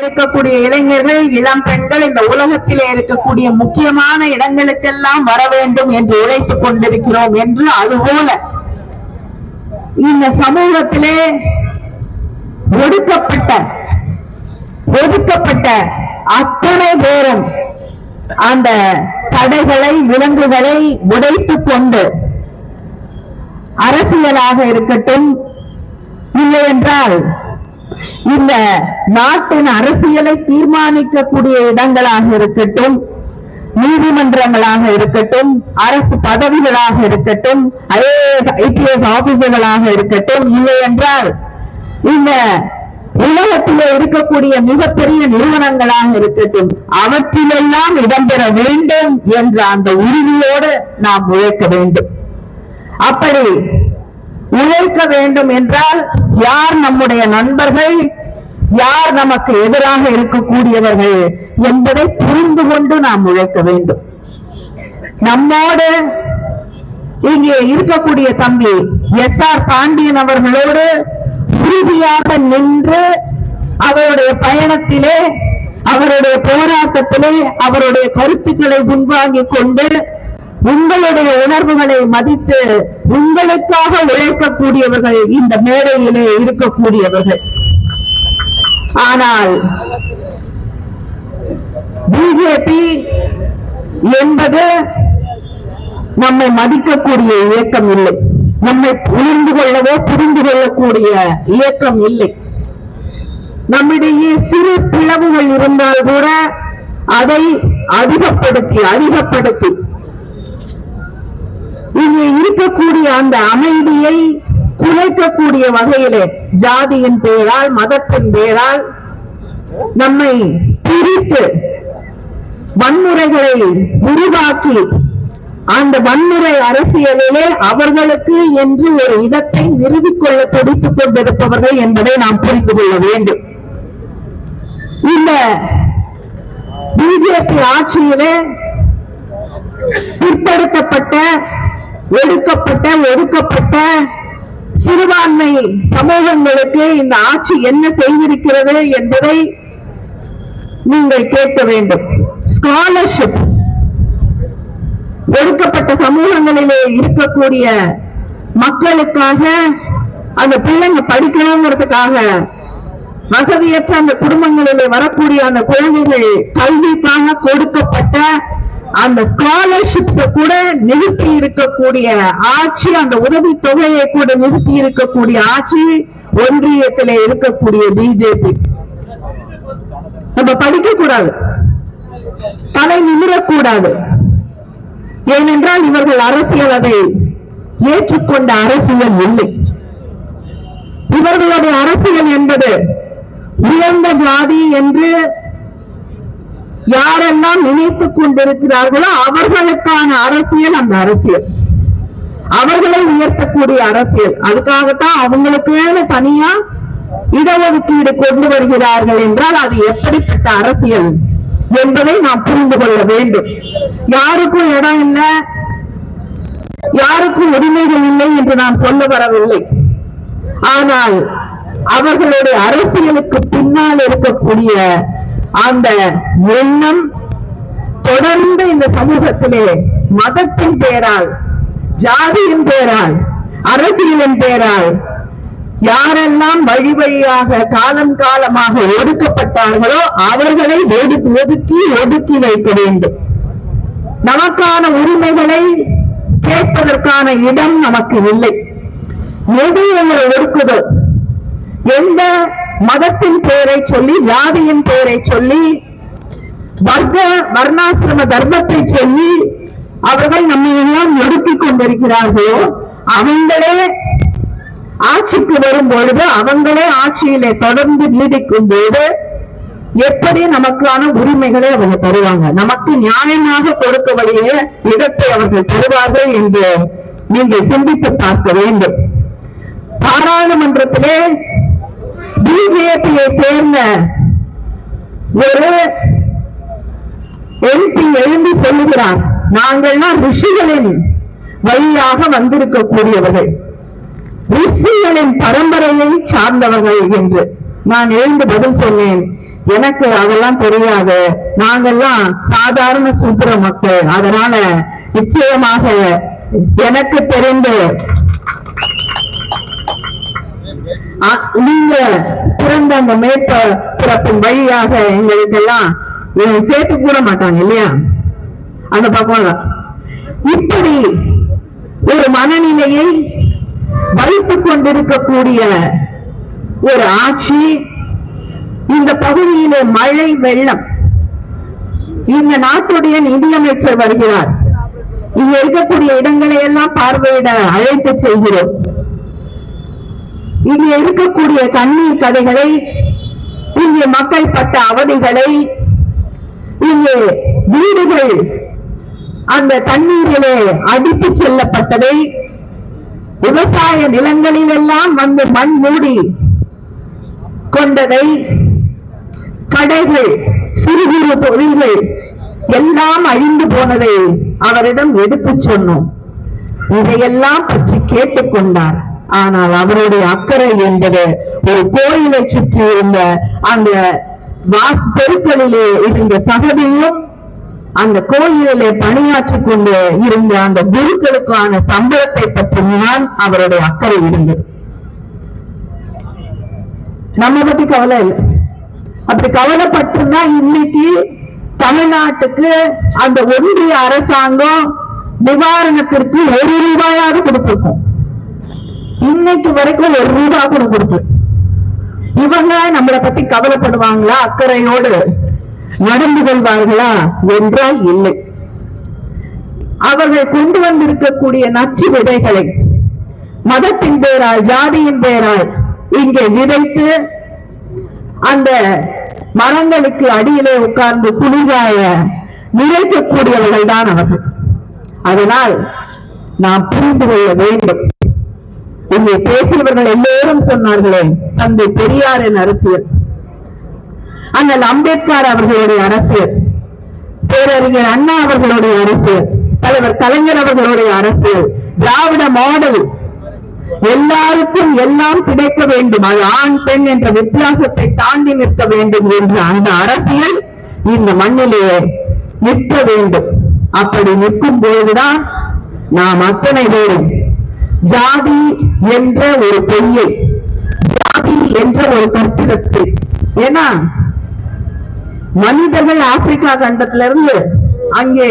இருக்கக்கூடிய இளைஞர்கள் இளம் பெண்கள் இந்த உலகத்திலே இருக்கக்கூடிய முக்கியமான இடங்களுக்கெல்லாம் வர வேண்டும் என்று உழைத்துக் கொண்டிருக்கிறோம் என்று அதுபோல இந்த சமூகத்திலே ஒடுக்கப்பட்ட ஒதுக்கப்பட்ட அத்தனை பேரும் அந்த தடைகளை விலங்குகளை உடைத்துக் கொண்டு அரசியலாக இருக்கட்டும் இல்லை என்றால் இந்த நாட்டின் அரசியலை தீர்மானிக்கக்கூடிய இடங்களாக இருக்கட்டும் நீதிமன்றங்களாக இருக்கட்டும் அரசு பதவிகளாக இருக்கட்டும் ஐஏஎஸ் ஐபிஎஸ் ஆபீசர்களாக இருக்கட்டும் இல்லை என்றால் இந்த உலகத்திலே இருக்கக்கூடிய மிகப்பெரிய நிறுவனங்களாக இருக்கட்டும் அவற்றிலெல்லாம் இடம்பெற வேண்டும் என்ற அந்த உறுதியோடு நாம் உழைக்க வேண்டும். அப்படி உழைக்க வேண்டும் என்றால் யார் நம்முடைய நண்பர்கள் யார் நமக்கு எதிராக இருக்கக்கூடியவர்கள் என்பதை புரிந்து கொண்டு நாம் உழைக்க வேண்டும். நம்மோடு இங்கே இருக்கக்கூடிய தம்பி எஸ் ஆர் பாண்டியன் அவர்களோடு உறுதியாக நின்று அவருடைய பயணத்திலே அவருடைய போராட்டத்திலே அவருடைய கருத்துக்களை முன்வாங்கிக் கொண்டு உங்களுடைய உணர்வுகளை மதித்து உங்களுக்காக உழைக்கக்கூடியவர்கள் இந்த மேடையிலே இருக்கக்கூடியவர்கள். ஆனால் பிஜேபி என்பது நம்மை மதிக்கக்கூடிய இயக்கம் இல்லை. நம்மை புரிந்து கொள்ளவோ புரிந்து கொள்ளக்கூடிய இயக்கம் இல்லை. நம்மிடையே சிறு பிளவுகள் இருந்தால் கூட அதை அதிகப்படுத்தி அதிகப்படுத்தி இங்கே இருக்கக்கூடிய அந்த அமைதியை குலைக்கக்கூடிய வகையிலே ஜாதியின் பெயரால் மதத்தின் பெயரால் நம்மை பிரித்து வன்முறைகளை உருவாக்கி அந்த வன்முறை அரசியலிலே அவர்களுக்கு என்று ஒரு இடத்தை நிறுவிக்கொள்ள துடித்துக் கொண்டிருப்பவர்கள் என்பதை நாம் புரிந்து கொள்ள வேண்டும். இந்த பிஜேபி ஆட்சியிலே பிற்படுத்தப்பட்ட ஒடுக்கப்பட்ட ஒடுக்கப்பட்ட சிறுபான்மை சமூகங்களுக்கு இந்த ஆட்சி என்ன செய்திருக்கிறது என்பதை நீங்கள் கேட்க வேண்டும். ஸ்காலர்ஷிப் ஒடுக்கப்பட்ட சமூகங்களிலே இருக்கக்கூடிய மக்களுக்காக அந்த பிள்ளைங்க படிக்கணுங்கிறதுக்காக வசதியற்ற அந்த குடும்பங்களிலே வரக்கூடிய அந்த குழந்தைகள் கல்விக்காக கொடுக்கப்பட்ட அந்த ஸ்காலர்ஷிப்ஸ கூட நிறுத்தி இருக்கக்கூடிய ஆட்சி அந்த உதவி தொகையை கூட நிறுத்தி இருக்கக்கூடிய ஆட்சி ஒன்றியத்தில் இருக்கக்கூடிய பிஜேபி நம்ம படிக்க கூடாது தலை நிமிரக்கூடாது. ஏனென்றால் இவர்கள் அரசியல் அதை ஏற்றுக்கொண்ட அரசியல் இல்லை. இவர்களுடைய அரசியல் என்பது உயர்ந்த ஜாதி என்று யாரெல்லாம் நினைத்துக் கொண்டிருக்கிறார்களோ அவர்களுக்கான அரசியல் அந்த அரசியல். அவர்களை உயர்த்தக்கூடிய அரசியல். அதுக்காகத்தான் அவங்களுக்குன்னு தனியா இடஒதுக்கீடு கொண்டு வருகிறார்கள் என்றால் அது எப்படிப்பட்ட அரசியல் என்பதை நாம் புரிந்து கொள்ள வேண்டும். யாருக்கும் இடம் இல்லை. யாருக்கும் உரிமைகள் இல்லை என்று நான் சொல்ல வரவில்லை. ஆனால் அவர்களுடைய அரசியலுக்கு பின்னால் இருக்கக்கூடிய அந்த எண்ணம் தொடர்ந்து இந்த சமூகத்திலே மதத்தின் பெயரால் ஜாதியின் பெயரால் அரசியலின் பெயரால் யாரெல்லாம் வழி வழியாக காலம் காலமாக ஒடுக்கப்பட்டார்களோ அவர்களை ஒதுக்கி ஒதுக்கி ஒதுக்கி வைக்க வேண்டும். நமக்கான உரிமைகளை கேட்பதற்கான இடம் நமக்கு இல்லை. எது எங்களை ஒடுக்குதோ? எந்த மதத்தின் பெயரை சொல்லி ஜாதியின் பெயரை சொல்லி வர்க்க வர்ணாசிரம தர்மத்தை சொல்லி அவர்கள் நம்மை எல்லாம் ஒடுக்கிக் கொண்டிருக்கிறார்களோ அவங்களே ஆட்சிக்கு வரும் பொழுது அவங்களே ஆட்சியிலே தொடர்ந்து நீடிக்கும் போது எப்படி நமக்கான உரிமைகளை அவங்க தருவாங்க? நமக்கு நியாயமாக கொடுக்க வழிய இடத்தை அவர்கள் தருவார்கள் என்று நீங்கள் சிந்தித்து பார்க்க வேண்டும். பாராளுமன்றத்திலே பிஜேபியை சேர்ந்த ஒரு எழுப்பி எழுந்து சொல்லுகிறார் நாங்கள்லாம் ரிஷிகளின் வழியாக வந்திருக்கக்கூடியவர்கள். ரிஷிகளின் பரம்பரையை சார்ந்தவர்கள் என்று நான் எழுந்து பதில் சொன்னேன். எனக்கு அதெல்லாம் தெரியாது. நாங்கெல்லாம் சாதாரண சூத்திர மக்கள். அதனால நிச்சயமாக எனக்கு தெரிந்து நீங்க பிறந்த அந்த மேற்ப பிறப்பின் வழியாக எங்களுக்கெல்லாம் சேர்த்து கூட மாட்டாங்க இல்லையா? அந்த பக்கம் இப்படி ஒரு மனநிலையை வைத்துக் கொண்டிருக்கக்கூடிய ஒரு ஆட்சி இந்த பகுதியிலே மழை வெள்ளம் இந்த நாட்டுடைய நிதியமைச்சர் வருகிறார். இங்க இருக்கக்கூடிய இடங்களை எல்லாம் பார்வையிட அழைத்து செய்கிறோம் இங்கே இருக்கக்கூடிய கண்ணீர் கதைகளை இங்கே மக்கள் பட்ட அவதிகளை இங்கே வீடுகள் அந்த தண்ணீரிலே அடித்து செல்லப்பட்டதை விவசாய நிலங்களில் எல்லாம் வந்து மண் மூடி கொண்டதை கடைகள் சிறு சிறு தொழில்கள் எல்லாம் அழிந்து போனதை அவரிடம் எடுத்துச் சொன்னோம். இதையெல்லாம் பற்றி கேட்டுக்கொண்டார் ஆனால் அவருடைய அக்கறை என்பது ஒரு கோயிலை சுற்றி இருந்த அந்த தெருக்களிலே இருந்த சகதியும் அந்த கோயிலிலே பணியாற்றிக் கொண்டு இருந்த அந்த குருக்களுக்கான சம்பளத்தை பற்றிதான் அவருடைய அக்கறை இருந்தது. நம்ம பத்தி கவலை இல்லை. அப்படி கவலைப்பட்டுதான் இன்னைக்கு தமிழ்நாட்டுக்கு அந்த ஒன்றிய அரசாங்கம் நிவாரணத்திற்கு ஒரு ரூபாயாக கொடுத்திருக்கும். இன்னைக்கு வரைக்கும் ஒரு ரூபா கூட கொடுக்கல இவங்க நம்மளை பத்தி கவலைப்படுவாங்களா? அக்கறையோடு நடந்து கொள்வார்களா? என்றால் இல்லை. அவர்கள் கொண்டு வந்திருக்கக்கூடிய நச்சு விதைகளை மதத்தின் பேரால் ஜாதியின் பேரால் இங்கே விதைத்து அந்த மரங்களுக்கு அடியிலே உட்கார்ந்து குளிர்காய நிறைக்கக்கூடியவர்கள் தான் அவர்கள். அதனால் நாம் புரிந்து கொள்ள வேண்டும். இங்கே பேசியவர்கள் எல்லோரும் சொன்னார்களே தந்தை பெரியாரின் அரசியல். அண்ணல் அம்பேத்கர் அவர்களுடைய அரசியல். பேரறிஞர் அண்ணா அவர்களுடைய அரசியல். தலைவர் கலைஞர் அவர்களுடைய அரசியல். திராவிட மாடல். எல்லாருக்கும் எல்லாம் கிடைக்க வேண்டும். அது ஆண் பெண் என்ற வித்தியாசத்தை தாண்டி நிற்க வேண்டும் என்ற அந்த அரசியல் இந்த மண்ணிலே நிற்க வேண்டும். அப்படி நிற்கும் பொழுதுதான் நாம் அத்தனை பேரும் ஜாதி என்ற ஒரு பொய்யை ஜாதி என்ற ஒரு கற்பிதத்தை ஏன்னா மனிதர்கள் ஆப்பிரிக்கா கண்டத்திலிருந்து அங்கே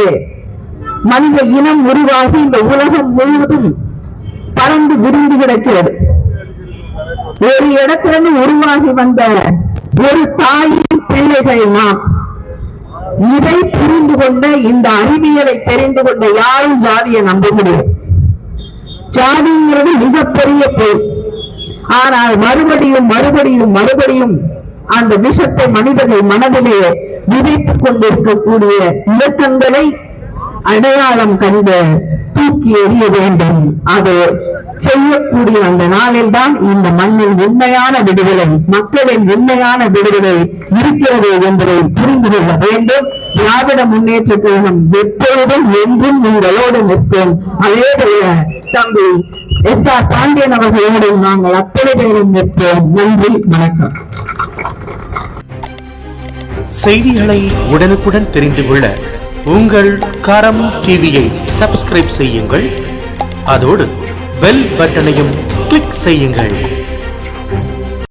மனித இனம் உருவாகி இந்த உலகம் முழுவதும் பறந்து விரிந்து கிடக்கிறது. ஒரு இடத்திலிருந்து உருவாகி வந்த ஒரு தாயின் பிள்ளைகள் நாம். இதை புரிந்து கொண்ட இந்த அறிவியலை தெரிந்து கொண்ட யாரும் ஜாதியை நம்ப முடியாது. ஜாதிங்கிறது மிகப்பெரிய பொய். ஆனால் மறுபடியும் மறுபடியும் மறுபடியும் அந்த விஷத்தை மனிதர்கள் மனதிலே விதைத்துக் கொண்டிருக்கக்கூடிய இயக்கங்களை அடையாளம் கண்டு தூக்கி எறிய வேண்டும். அது செய்யக்கூடிய அந்த நாளில் தான் இந்த மண்ணின் உண்மையான விடுதலை மக்களின் உண்மையான விடுதலை இருக்கிறது என்பதை புரிந்து கொள்ள வேண்டும். திராவிட முன்னேற்ற கழகம் எப்பொழுதும் என்றும் உங்களோடு நிற்கும் அதே போல தம்பி எஸ் ஆர் பாண்டியன் அவர்களோடு நாங்கள் அத்தனை பேரும் நிற்போம். நன்றி வணக்கம். செய்திகளை உடனுக்குடன் தெரிந்து கொள்ள உங்கள் கரம் டிவியை சப்ஸ்கிரைப் செய்யுங்கள். அதோடு பெல் பட்டனையும் கிளிக் செய்யுங்கள்.